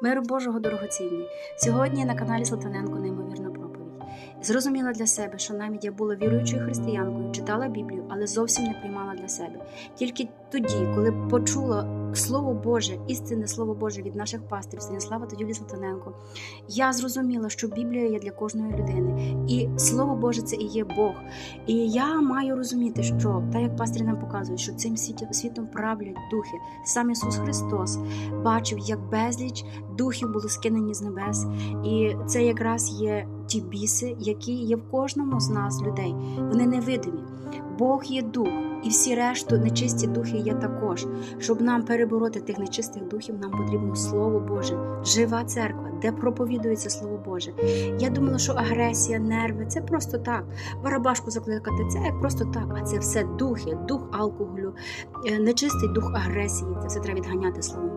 Миру Божого дорогоцінні. Сьогодні на каналі Слатаненко неймовірна проповідь. Зрозуміла для себе, що навіть я була віруючою християнкою, читала Біблію, але зовсім не приймала для себе. Тільки тоді, коли почула Слово Боже, істинне Слово Боже від наших пасторів Станіслава та Юлії Салтаненко, я зрозуміла, що Біблія є для кожної людини, і Слово Боже це і є Бог. І я маю розуміти, що так як пастирі нам показують, що цим світом правлять духи. Сам Ісус Христос бачив, як безліч духів були скинені з небес, і це якраз є ті біси, які є в кожному з нас людей. Вони невидимі. Бог є дух, і всі решту нечисті духи є також. Щоб нам перебороти тих нечистих духів, нам потрібно Слово Боже, жива церква, де проповідується Слово Боже. Я думала, що агресія, нерви це просто так. Барабашку закликати це як просто так. А це все духи, дух алкоголю, е, нечистий дух агресії. Це все треба відганяти Словом